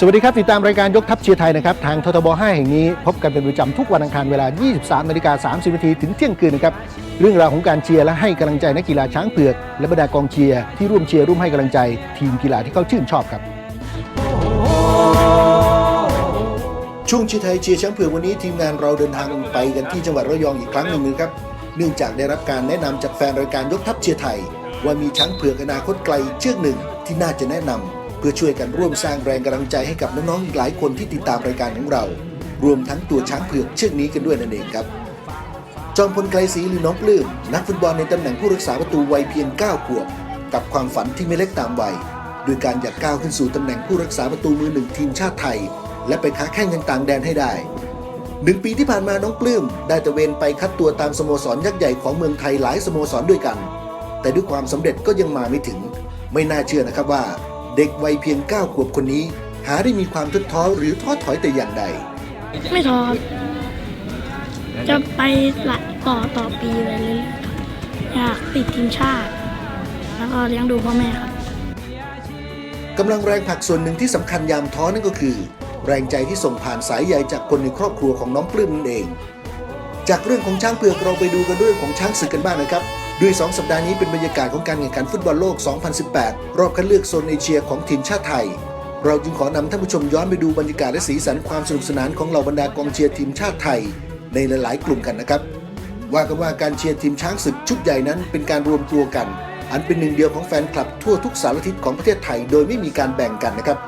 สวัสดีครับ ติดตามรายการยกทัพเชียร์ไทยนะครับ ทางททบ 5 แห่งนี้ พบกันเป็นประจำทุกวันอังคารเวลา 23นาฬิกา30นาทีถึงเที่ยงคืนนะครับ เรื่องราวของการเชียร์และให้กำลังใจนักกีฬาช้างเผือก และบรรดากองเชียร์ที่ร่วมเชียร์ร่วมให้กำลังใจ ทีมกีฬาที่เขาชื่นชอบครับ ช่วงเชียร์ไทยเชียร์ช้างเผือกวันนี้ทีมงานเราเดินทางไปกันที่จังหวัดระยองอีกครั้งหนึ่งนะครับ เนื่องจากได้รับการแนะนำจากแฟนรายการยกทัพเชียร์ไทย ว่ามีช้างเผือกอนาคตไกลเชือกหนึ่งที่น่าจะแนะนำ เพื่อช่วยกันร่วมสร้างแรงกำลังใจให้กับน้องๆอีกหลายคนที่ติดตามรายการของเรา รวมทั้งตัวช้างเผือกเชือกนี้กันด้วยนั่นเองครับ จอมพลไกรศรีหรือน้องปลื้มนักฟุตบอลในตำแหน่งผู้รักษาประตูวัยเพียง 9 ขวบ กับความฝันที่ไม่เล็กตามวัยโดยการอยากก้าวขึ้นสู่ตำแหน่งผู้รักษาประตูมือหนึ่งทีมชาติไทย และไปค้าแข่งกันต่างแดนให้ได้หนึ่งปีที่ผ่านมาน้องปลื้มได้ตะเวนไปคัดตัวตามสโมสรยักษ์ใหญ่ของเมืองไทยหลายสโมสรด้วยกัน แต่ด้วยความสำเร็จก็ยังมาไม่ถึง ไม่น่าเชื่อนะครับว่า เด็กวัยเพียง 9 ขวบคนนี้ หาได้มีความท้อท้อหรือท้อถอยแต่อย่างใด ไม่ท้อครับจะไปหละต่อต่อปีไปเรื่อยๆครับอยากติดทีมชาติ แล้วก็เลี้ยงดูพ่อแม่ครับ กำลังแรงผลักส่วนหนึ่งที่สำคัญยามท้อนั่นก็คือ แรงใจที่ส่งผ่านสายใยจากคนในครอบครัวของน้องปลื้มนั่นเอง จากเรื่องของช้างเผือกเราไปดูกันเรื่องของช้างศึกกันบ้างนะครับ ด้วย 2 สัปดาห์นี้เป็นบรรยากาศของการแข่งขันฟุตบอลโลก 2018 รอบคัดเลือกโซนเอเชียของทีมชาติไทย เราจึงขอนำท่านผู้ชมย้อนไปดูบรรยากาศและสีสันความสนุกสนานของเหล่าบรรดากองเชียร์ทีมชาติไทย ในหลาย ๆ กลุ่มกันนะครับ ว่ากันว่าการเชียร์ทีมช้างศึกชุดใหญ่นั้นเป็นการรวมตัวกัน อันเป็นหนึ่งเดียวของแฟนคลับทั่วทุกสารทิศของประเทศไทย โดยไม่มีการแบ่งกันนะครับ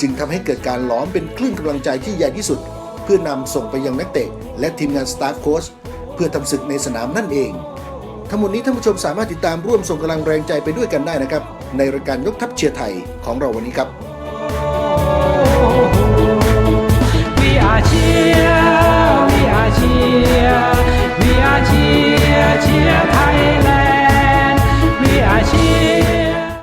จึงทำให้เกิดการล้อมเป็นคลื่นกำลังใจที่ใหญ่ที่สุด เพื่อนำส่งไปยังนักเตะและทีมงานสตาฟโค้ชเพื่อทำศึกในสนามนั่นเอง ทั้งหมดนี้ท่านผู้ชมสามารถติดตามร่วมส่งกำลังแรงใจไปด้วยกันได้นะครับ ในรายการยกทัพเชียร์ไทยของเราวันนี้ครับ